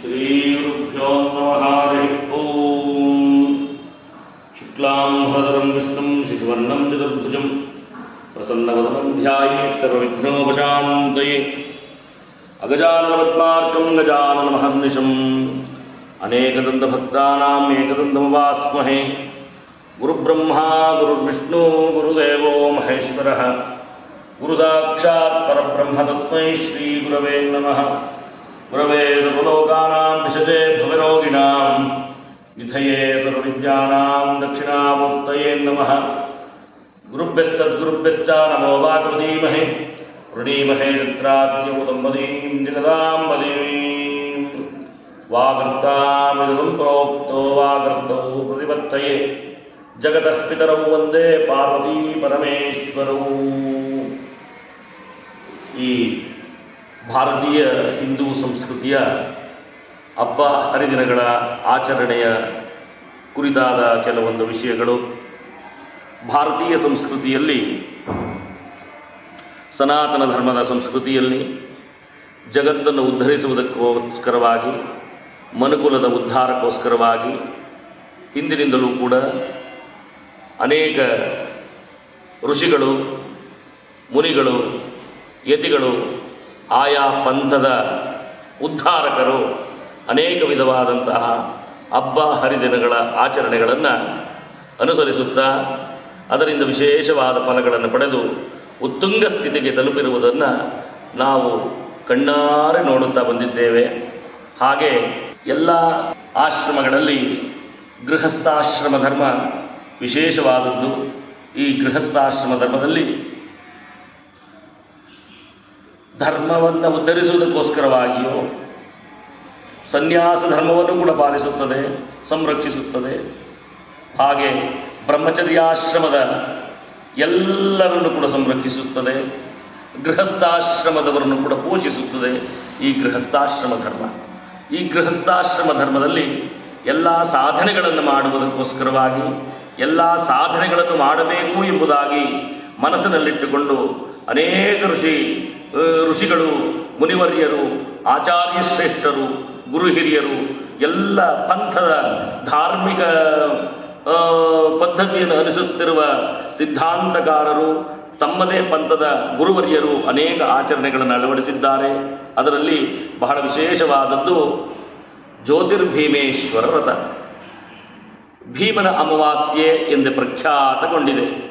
श्रीगुरुभ्यो नमः, हरिः ॐ शुक्लां भरदरं विष्णुं शिशुवर्णं चतुर्भुजं प्रसन्नवदनं ध्यायेत् सर्वविघ्नोपशान्तये। अगजाननपद्मार्कं गजाननमहर्निशम् अनेकदन्तभक्तानाम् एकदन्तमुपास्महे गुरुब्रह्मा, गुरुर्विष्णु, गुरुदेवो महेश्वरः। गुरुसाक्षात् परब्रह्म श्रीगुरवे नमः। गुरवे सर्वलोकानां विशजे भवरोगिणां। विधये सर्वविद्यानां दक्षिणामूर्तये नमः। गुरुभ्यस्तद्गुरुभ्यश्च नमो वाग्वदीमहे वृणीमहे चित्राद्यमुदम्बदीं जगदाम्बदीं। वागर्तामिदसम्प्रोक्तो, वागर्तौ प्रतिपत्तये। जगतः पितरौ वंदे पार्वती परमेश्वरौ। ಭಾರತೀಯ ಹಿಂದೂ ಸಂಸ್ಕೃತಿಯ ಹಬ್ಬ ಹರಿದಿನಗಳ ಆಚರಣೆಯ ಕುರಿತಾದ ಕೆಲವೊಂದು ವಿಷಯಗಳು. ಭಾರತೀಯ ಸಂಸ್ಕೃತಿಯಲ್ಲಿ, ಸನಾತನ ಧರ್ಮದ ಸಂಸ್ಕೃತಿಯಲ್ಲಿ, ಜಗತ್ತನ್ನು ಉದ್ಧರಿಸುವುದಕ್ಕೋಸ್ಕರವಾಗಿ, ಮನುಕುಲದ ಉದ್ಧಾರಕ್ಕೋಸ್ಕರವಾಗಿ ಹಿಂದಿನಿಂದಲೂ ಕೂಡ ಅನೇಕ ಋಷಿಗಳು, ಮುನಿಗಳು, ಯತಿಗಳು ಆಯಾ ಪಂಥದ ಉದ್ಧಾರಕರು ಅನೇಕ ವಿಧವಾದಂತಹ ಹಬ್ಬ ಹರಿದಿನಗಳ ಆಚರಣೆಗಳನ್ನು ಅನುಸರಿಸುತ್ತಾ ಅದರಿಂದ ವಿಶೇಷವಾದ ಫಲಗಳನ್ನು ಪಡೆದು ಉತ್ತುಂಗ ಸ್ಥಿತಿಗೆ ತಲುಪಿರುವುದನ್ನು ನಾವು ಕಣ್ಣಾರೆ ನೋಡುತ್ತಾ ಬಂದಿದ್ದೇವೆ. ಹಾಗೆ ಎಲ್ಲ ಆಶ್ರಮಗಳಲ್ಲಿ ಗೃಹಸ್ಥಾಶ್ರಮ ಧರ್ಮ ವಿಶೇಷವಾದದ್ದು. ಈ ಗೃಹಸ್ಥಾಶ್ರಮ ಧರ್ಮದಲ್ಲಿ ಧರ್ಮವನ್ನು ಉದ್ಧರಿಸುವುದಕ್ಕೋಸ್ಕರವಾಗಿಯೋ ಸನ್ಯಾಸ ಧರ್ಮವನ್ನು ಕೂಡ ಪಾಲಿಸುತ್ತದೆ, ಸಂರಕ್ಷಿಸುತ್ತದೆ. ಹಾಗೆ ಬ್ರಹ್ಮಚರ್ಯಾಶ್ರಮದ ಎಲ್ಲರನ್ನು ಕೂಡ ಸಂರಕ್ಷಿಸುತ್ತದೆ, ಗೃಹಸ್ಥಾಶ್ರಮದವರನ್ನು ಕೂಡ ಪೋಷಿಸುತ್ತದೆ ಈ ಗೃಹಸ್ಥಾಶ್ರಮ ಧರ್ಮ. ಈ ಗೃಹಸ್ಥಾಶ್ರಮ ಧರ್ಮದಲ್ಲಿ ಎಲ್ಲ ಸಾಧನೆಗಳನ್ನು ಮಾಡುವುದಕ್ಕೋಸ್ಕರವಾಗಿ, ಎಲ್ಲ ಸಾಧನೆಗಳನ್ನು ಮಾಡಬೇಕು ಎಂಬುದಾಗಿ ಮನಸ್ಸಿನಲ್ಲಿಟ್ಟುಕೊಂಡು ಅನೇಕ ಋಷಿ ಋಷಿಗಳು, ಮುನಿವರ್ಯರು, ಆಚಾರ್ಯ ಶ್ರೇಷ್ಠರು, ಗುರು ಹಿರಿಯರು, ಎಲ್ಲ ಪಂಥದ ಧಾರ್ಮಿಕ ಪದ್ಧತಿಯನ್ನು ಅನುಸರಿಸುತ್ತಿರುವ ಸಿದ್ಧಾಂತಕಾರರು, ತಮ್ಮದೇ ಪಂಥದ ಗುರುವರಿಯರು ಅನೇಕ ಆಚರಣೆಗಳನ್ನು ಅಳವಡಿಸಿದ್ದಾರೆ. ಅದರಲ್ಲಿ ಬಹಳ ವಿಶೇಷವಾದದ್ದು ಜ್ಯೋತಿರ್ಭೀಮೇಶ್ವರ ವ್ರತ. ಭೀಮನ ಅಮಾವಾಸ್ಯೆ ಎಂದು ಪ್ರಖ್ಯಾತಗೊಂಡಿದೆ.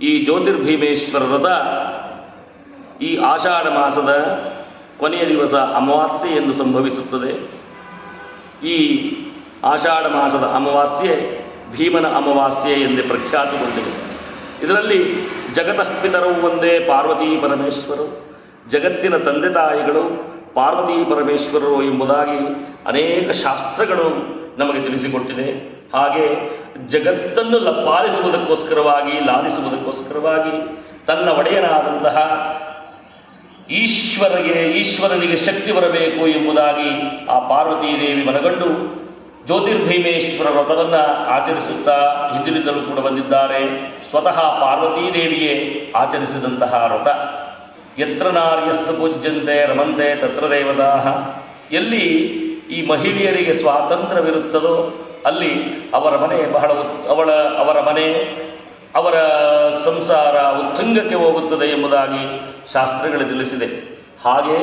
ಈ ಜ್ಯೋತಿರ್ಭೀಮೇಶ್ವರ ವ್ರತ ಈ ಆಷಾಢ ಮಾಸದ ಕೊನೆಯ ದಿವಸ ಅಮಾವಾಸ್ಯೆ ಎಂದು ಸಂಭವಿಸುತ್ತದೆ. ಈ ಆಷಾಢ ಮಾಸದ ಅಮಾವಾಸ್ಯೆ ಭೀಮನ ಅಮಾವಾಸ್ಯೆ ಎಂದೇ ಪ್ರಖ್ಯಾತಗೊಂಡಿದೆ. ಇದರಲ್ಲಿ ಜಗತಃ ಪಿತರವು ಒಂದೇ ಪಾರ್ವತಿ ಪರಮೇಶ್ವರು ಜಗತ್ತಿನ ತಂದೆ ತಾಯಿಗಳು, ಪಾರ್ವತಿ ಪರಮೇಶ್ವರರು ಎಂಬುದಾಗಿ ಅನೇಕ ಶಾಸ್ತ್ರಗಳು ನಮಗೆ ತಿಳಿಸಿಕೊಟ್ಟಿದೆ. ಹಾಗೆ ಜಗತ್ತನ್ನು ಲಪ್ಪಾಲಿಸುವುದಕ್ಕೋಸ್ಕರವಾಗಿ ಪಾಲಿಸುವುದಕ್ಕೋಸ್ಕರವಾಗಿ ಲಾಲಿಸುವುದಕ್ಕೋಸ್ಕರವಾಗಿ ತನ್ನ ಒಡೆಯನಾದಂತಹ ಈಶ್ವರಿಗೆ, ಈಶ್ವರನಿಗೆ ಶಕ್ತಿ ಬರಬೇಕು ಎಂಬುದಾಗಿ ಆ ಪಾರ್ವತೀ ದೇವಿ ಮನಗಂಡು ಜ್ಯೋತಿರ್ಭೀಮೇಶ್ವರ ವ್ರತವನ್ನು ಆಚರಿಸುತ್ತಾ ಹಿಂದಿನಿಂದಲೂ ಕೂಡ ಬಂದಿದ್ದಾರೆ. ಸ್ವತಃ ಪಾರ್ವತೀ ದೇವಿಯೇ ಆಚರಿಸಿದಂತಹ ವ್ರತ. ಯತ್ರ ನಾರ್ಯಸ್ತು ಪೂಜ್ಯಂತೆ ರಮಂತೆ ತತ್ರ ದೇವತಾ ಎಲ್ಲಿ ಈ ಮಹಿಳೆಯರಿಗೆ ಸ್ವಾತಂತ್ರ್ಯವಿರುತ್ತದೋ ಅಲ್ಲಿ ಅವರ ಮನೆ ಬಹಳ ಅವಳ, ಅವರ ಮನೆ, ಅವರ ಸಂಸಾರ ಉತ್ತುಂಗಕ್ಕೆ ಹೋಗುತ್ತದೆ ಎಂಬುದಾಗಿ ಶಾಸ್ತ್ರಗಳು ತಿಳಿಸಿದೆ. ಹಾಗೆ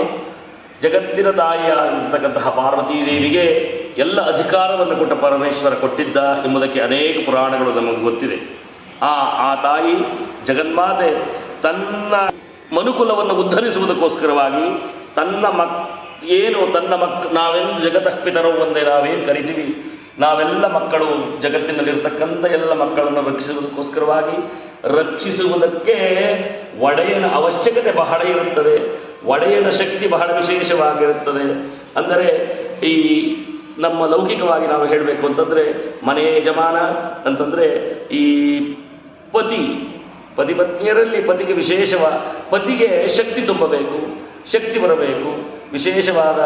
ಜಗತ್ತಿನ ತಾಯಿಯಾಗಿರ್ತಕ್ಕಂತಹ ಪಾರ್ವತೀ ದೇವಿಗೆ ಎಲ್ಲ ಅಧಿಕಾರವನ್ನು ಕೊಟ್ಟ ಪರಮೇಶ್ವರ ಕೊಟ್ಟಿದ್ದ ಎಂಬುದಕ್ಕೆ ಅನೇಕ ಪುರಾಣಗಳು ನಮಗೆ ಗೊತ್ತಿದೆ. ಆ ಆ ತಾಯಿ ಜಗನ್ಮಾತೆ ತನ್ನ ಮನುಕುಲವನ್ನು ಉದ್ಧರಿಸುವುದಕ್ಕೋಸ್ಕರವಾಗಿ ತನ್ನ ಮಕ್, ಏನು ತನ್ನ ಮಕ್, ನಾವೆಂದು ಜಗತಃ ಪಿತರೋ ಒಂದೇ, ನಾವೇನು ಕರಿತೀವಿ? ನಾವೆಲ್ಲ ಮಕ್ಕಳು ಜಗತ್ತಿನಲ್ಲಿರ್ತಕ್ಕಂಥ ಎಲ್ಲ ಮಕ್ಕಳನ್ನು ರಕ್ಷಿಸುವುದಕ್ಕೋಸ್ಕರವಾಗಿ ರಕ್ಷಿಸುವುದಕ್ಕೆ ಒಡೆಯನ ಅವಶ್ಯಕತೆ ಬಹಳ ಇರುತ್ತದೆ. ಒಡೆಯನ ಶಕ್ತಿ ಬಹಳ ವಿಶೇಷವಾಗಿರುತ್ತದೆ. ಅಂದರೆ ಈ ನಮ್ಮ ಲೌಕಿಕವಾಗಿ ನಾವು ಹೇಳಬೇಕು ಅಂತಂದರೆ ಮನೆ ಯಜಮಾನ ಅಂತಂದರೆ ಈ ಪತಿ ಪತ್ನಿಯರಲ್ಲಿ ಪತಿಗೆ ವಿಶೇಷವ, ಪತಿಗೆ ಶಕ್ತಿ ತುಂಬಬೇಕು, ಶಕ್ತಿ ಬರಬೇಕು, ವಿಶೇಷವಾದ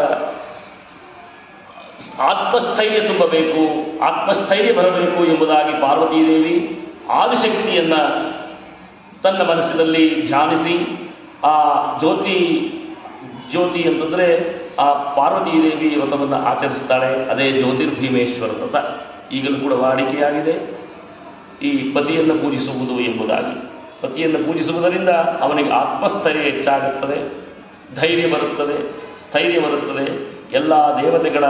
ಆತ್ಮಸ್ಥೈರ್ಯ ತುಂಬಬೇಕು, ಆತ್ಮಸ್ಥೈರ್ಯ ಬರಬೇಕು ಎಂಬುದಾಗಿ ಪಾರ್ವತೀ ದೇವಿ ಆದಿಶಕ್ತಿಯನ್ನು ತನ್ನ ಮನಸ್ಸಿನಲ್ಲಿ ಧ್ಯಾನಿಸಿ, ಆ ಜ್ಯೋತಿ ಜ್ಯೋತಿ ಅಂತಂದರೆ ಆ ಪಾರ್ವತೀ ದೇವಿ ವ್ರತವನ್ನು ಆಚರಿಸ್ತಾಳೆ, ಅದೇ ಜ್ಯೋತಿರ್ಭೀಮೇಶ್ವರ ವ್ರತ ಈಗಲೂ ಕೂಡ ವಾಡಿಕೆಯಾಗಿದೆ. ಈ ಪತಿಯನ್ನು ಪೂಜಿಸುವುದು ಎಂಬುದಾಗಿ. ಪತಿಯನ್ನು ಪೂಜಿಸುವುದರಿಂದ ಅವನಿಗೆ ಆತ್ಮಸ್ಥೈರ್ಯ ಹೆಚ್ಚಾಗುತ್ತದೆ, ಧೈರ್ಯ ಬರುತ್ತದೆ, ಸ್ಥೈರ್ಯ ಬರುತ್ತದೆ, ಎಲ್ಲ ದೇವತೆಗಳ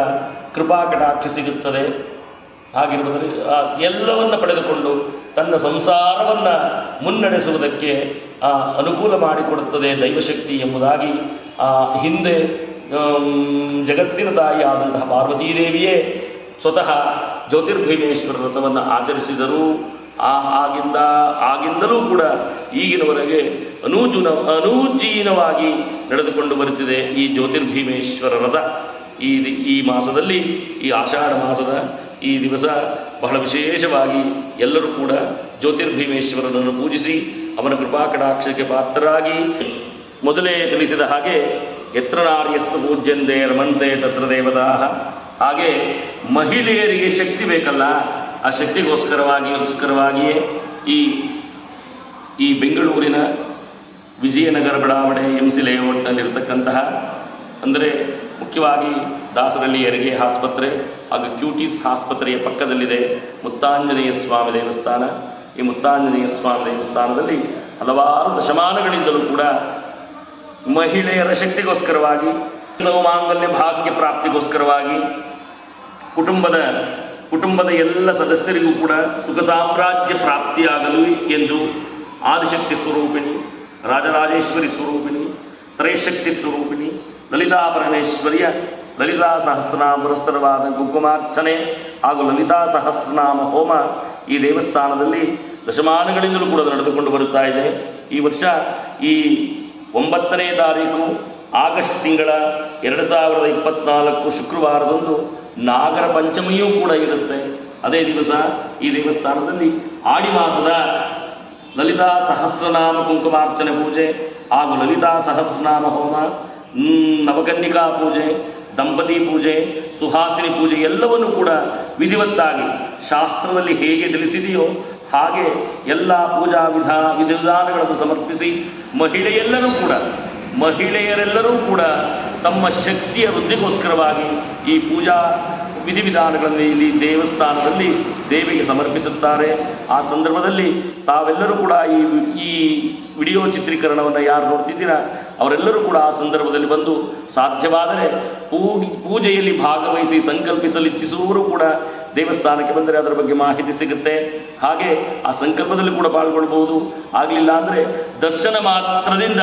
ಕೃಪಾ ಕಟಾಕ್ಷ ಸಿಗುತ್ತದೆ. ಹಾಗಿರುವುದರಿಂದ ಆ ಎಲ್ಲವನ್ನ ಪಡೆದುಕೊಂಡು ತನ್ನ ಸಂಸಾರವನ್ನು ಮುನ್ನಡೆಸುವುದಕ್ಕೆ ಆ, ಅನುಕೂಲ ಮಾಡಿಕೊಡುತ್ತದೆ ದೈವಶಕ್ತಿ ಎಂಬುದಾಗಿ ಆ ಹಿಂದೆ ಜಗತ್ತಿನ ತಾಯಿ ಆದಂತಹ ಪಾರ್ವತೀದೇವಿಯೇ ಸ್ವತಃ ಜ್ಯೋತಿರ್ಭೀಮೇಶ್ವರ ವ್ರತವನ್ನು ಆಚರಿಸಿದರು ಆ ಆಗಿಂದ ಆಗಿಂದಲೂ ಕೂಡ ಈಗಿನವರೆಗೆ ಅನೂಚುನ ಅನೂಚೀನವಾಗಿ ನಡೆದುಕೊಂಡು ಬರುತ್ತಿದೆ ಈ ಜ್ಯೋತಿರ್ಭೀಮೇಶ್ವರ ವ್ರತ. ಈ ಈ ಮಾಸದಲ್ಲಿ ಈ ಆಷಾಢ ಮಾಸದ ಈ ದಿವಸ ಬಹಳ ವಿಶೇಷವಾಗಿ ಎಲ್ಲರೂ ಕೂಡ ಜ್ಯೋತಿರ್ಭೀಮೇಶ್ವರನನ್ನು ಪೂಜಿಸಿ ಅವನ ಕೃಪಾ ಕಟಾಕ್ಷಕ್ಕೆ ಪಾತ್ರರಾಗಿ ಮೊದಲೇ ತಿಳಿಸಿದ ಹಾಗೆ ಎತ್ರ ನಾರ್ಯಸ್ತು ಪೂಜ್ಯಂದೆ ರಮಂತೆ ತತ್ರ ದೇವತಾಹ. ಹಾಗೆ ಮಹಿಳೆಯರಿಗೆ ಶಕ್ತಿ ಬೇಕಲ್ಲ, ಆ ಶಕ್ತಿಗೋಸ್ಕರವಾಗಿ ಗೋಸ್ಕರವಾಗಿಯೇ ಈ ಈ ಬೆಂಗಳೂರಿನ ವಿಜಯನಗರ ಬಡಾವಣೆ ಎಂ ಸಿ ಲೇಔಟ್ನಲ್ಲಿರ್ತಕ್ಕಂತಹ, ಅಂದರೆ ಮುಖ್ಯವಾಗಿ ದಾಸರಳ್ಳಿ ಹೆರಿಗೆ ಆಸ್ಪತ್ರೆ ಹಾಗೂ ಕ್ಯೂಟೀಸ್ ಆಸ್ಪತ್ರೆಯ ಪಕ್ಕದಲ್ಲಿದೆ ಮುತ್ತಾಂಜನೇಯ ಸ್ವಾಮಿ ದೇವಸ್ಥಾನ. ಈ ಮುತ್ತಾಂಜನೇಯ ಸ್ವಾಮಿ ದೇವಸ್ಥಾನದಲ್ಲಿ ಹಲವಾರು ದಶಮಾನಗಳಿಂದಲೂ ಕೂಡ ಮಹಿಳೆಯರ ಶಕ್ತಿಗೋಸ್ಕರವಾಗಿ ಮಾಂಗಲ್ಯ ಭಾಗ್ಯ ಪ್ರಾಪ್ತಿಗೋಸ್ಕರವಾಗಿ ಕುಟುಂಬದ ಕುಟುಂಬದ ಎಲ್ಲ ಸದಸ್ಯರಿಗೂ ಕೂಡ ಸುಖ ಸಾಮ್ರಾಜ್ಯ ಪ್ರಾಪ್ತಿಯಾಗಲು ಎಂದು ಆದಿಶಕ್ತಿ ಸ್ವರೂಪಿಣಿ, ರಾಜರಾಜೇಶ್ವರಿ ಸ್ವರೂಪಿಣಿ, ತ್ರೈಶಕ್ತಿ ಸ್ವರೂಪಿಣಿ ಲಲಿತಾ ಪರಮೇಶ್ವರಿಯ ಲಲಿತಾ ಸಹಸ್ರನಾಮ ಪುರಸ್ಸರವಾದ ಕುಂಕುಮಾರ್ಚನೆ ಹಾಗೂ ಲಲಿತಾ ಸಹಸ್ರನಾಮ ಹೋಮ ಈ ದೇವಸ್ಥಾನದಲ್ಲಿ ದಶಮಾನಗಳಿಂದಲೂ ಕೂಡ ನಡೆದುಕೊಂಡು ಬರುತ್ತಾ ಇದೆ. ಈ ವರ್ಷ ಈ ಒಂಬತ್ತನೇ ತಾರೀಕು ಆಗಸ್ಟ್ ತಿಂಗಳ ಎರಡು ಸಾವಿರದ ಇಪ್ಪತ್ನಾಲ್ಕು ಶುಕ್ರವಾರದಂದು ನಾಗರ ಪಂಚಮಿಯೂ ಕೂಡ ಇರುತ್ತೆ. ಅದೇ ದಿವಸ ಈ ದೇವಸ್ಥಾನದಲ್ಲಿ ಆಡಿ ಮಾಸದ ಲಲಿತಾ ಸಹಸ್ರನಾಮ ಕುಂಕುಮಾರ್ಚನೆ ಪೂಜೆ ಹಾಗೂ ಲಲಿತಾ ಸಹಸ್ರನಾಮ ಹೋಮ, ನವಕನ್ನಿಕಾ ಪೂಜೆ ದಂಪತಿ ಪೂಜೆ, ಸುಹಾಸಿನಿ ಪೂಜೆ ಎಲ್ಲವನ್ನು ಕೂಡ ವಿಧಿವತ್ತಾಗಿ ಶಾಸ್ತ್ರದಲ್ಲಿ ಹೇಗೆ ತಿಳಿಸಿದೆಯೋ ಹಾಗೆ ಎಲ್ಲ ಪೂಜಾ ವಿಧಾನ ವಿಧಿ ವಿಧಾನಗಳನ್ನು ಸಮರ್ಪಿಸಿ ಮಹಿಳೆಯೆಲ್ಲರೂ ಕೂಡ, ಮಹಿಳೆಯರೆಲ್ಲರೂ ಕೂಡ ತಮ್ಮ ಶಕ್ತಿಯ ವೃದ್ಧಿಗೋಸ್ಕರವಾಗಿ ಈ ಪೂಜಾ ವಿಧಿವಿಧಾನಗಳನ್ನು ಇಲ್ಲಿ ದೇವಸ್ಥಾನದಲ್ಲಿ ದೇವಿಗೆ ಸಮರ್ಪಿಸುತ್ತಾರೆ. ಆ ಸಂದರ್ಭದಲ್ಲಿ ತಾವೆಲ್ಲರೂ ಕೂಡ ಈ ಈ ವಿಡಿಯೋ ಚಿತ್ರೀಕರಣವನ್ನು ಯಾರು ನೋಡ್ತಿದ್ದೀರಾ? ಅವರೆಲ್ಲರೂ ಕೂಡ ಆ ಸಂದರ್ಭದಲ್ಲಿ ಬಂದು ಸಾಧ್ಯವಾದರೆ ಪೂಜೆಯಲ್ಲಿ ಭಾಗವಹಿಸಿ ಸಂಕಲ್ಪಿಸಲು ಇಚ್ಛಿಸುವವರು ಕೂಡ ದೇವಸ್ಥಾನಕ್ಕೆ ಬಂದರೆ ಅದರ ಬಗ್ಗೆ ಮಾಹಿತಿ ಸಿಗುತ್ತೆ. ಹಾಗೆ ಆ ಸಂಕಲ್ಪದಲ್ಲಿ ಕೂಡ ಪಾಲ್ಗೊಳ್ಬಹುದು. ಆಗಲಿಲ್ಲ ಅಂದರೆ ದರ್ಶನ ಮಾತ್ರದಿಂದ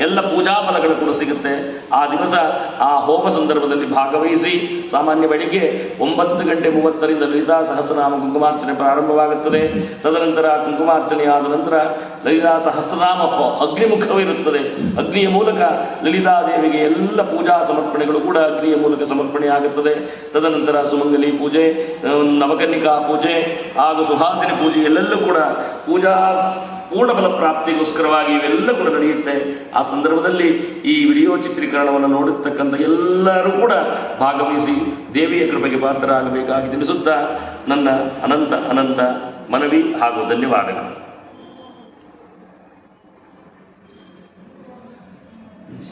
ಎಲ್ಲ ಪೂಜಾ ಫಲಗಳು ಕೂಡ ಸಿಗುತ್ತೆ. ಆ ದಿವಸ ಆ ಹೋಮ ಸಂದರ್ಭದಲ್ಲಿ ಭಾಗವಹಿಸಿ ಸಾಮಾನ್ಯ ಬೆಳಿಗ್ಗೆ ಒಂಬತ್ತು ಗಂಟೆ ಮೂವತ್ತರಿಂದ ಲಲಿತಾ ಸಹಸ್ರನಾಮ ಕುಂಕುಮಾರ್ಚನೆ ಪ್ರಾರಂಭವಾಗುತ್ತದೆ. ತದನಂತರ ಕುಂಕುಮಾರ್ಚನೆ ಆದ ನಂತರ ಲಲಿತಾ ಸಹಸ್ರನಾಮ ಅಗ್ನಿಮುಖವಿರುತ್ತದೆ. ಅಗ್ನಿಯ ಮೂಲಕ ಲಲಿತಾ ದೇವಿಗೆ ಎಲ್ಲ ಪೂಜಾ ಸಮರ್ಪಣೆಗಳು ಕೂಡ ಅಗ್ನಿಯ ಮೂಲಕ ಸಮರ್ಪಣೆ ಆಗುತ್ತದೆ. ತದನಂತರ ಸುಮಂಗಲಿ ಪೂಜೆ, ನವಕನ್ನಿಕಾ ಪೂಜೆ, ಹಾಗೂ ಸುಹಾಸಿನಿ ಪೂಜೆ, ಎಲ್ಲೆಲ್ಲೂ ಕೂಡ ಪೂಜಾ ಪೂರ್ಣ ಪ್ರಾಪ್ತಿಗೋಸ್ಕರವಾಗಿ ಇವೆಲ್ಲ ಕೂಡ ನಡೆಯುತ್ತೆ. ಆ ಸಂದರ್ಭದಲ್ಲಿ ಈ ವಿಡಿಯೋ ಚಿತ್ರೀಕರಣವನ್ನು ನೋಡಿರ್ತಕ್ಕಂಥ ಎಲ್ಲರೂ ಕೂಡ ಭಾಗವಹಿಸಿ ದೇವಿಯ ಕೃಪೆಗೆ ಪಾತ್ರರಾಗಬೇಕಾಗಿ ತಿಳಿಸುತ್ತಾ ನನ್ನ ಅನಂತ ಅನಂತ ಮನವಿ ಹಾಗೂ ಧನ್ಯವಾದಗಳು.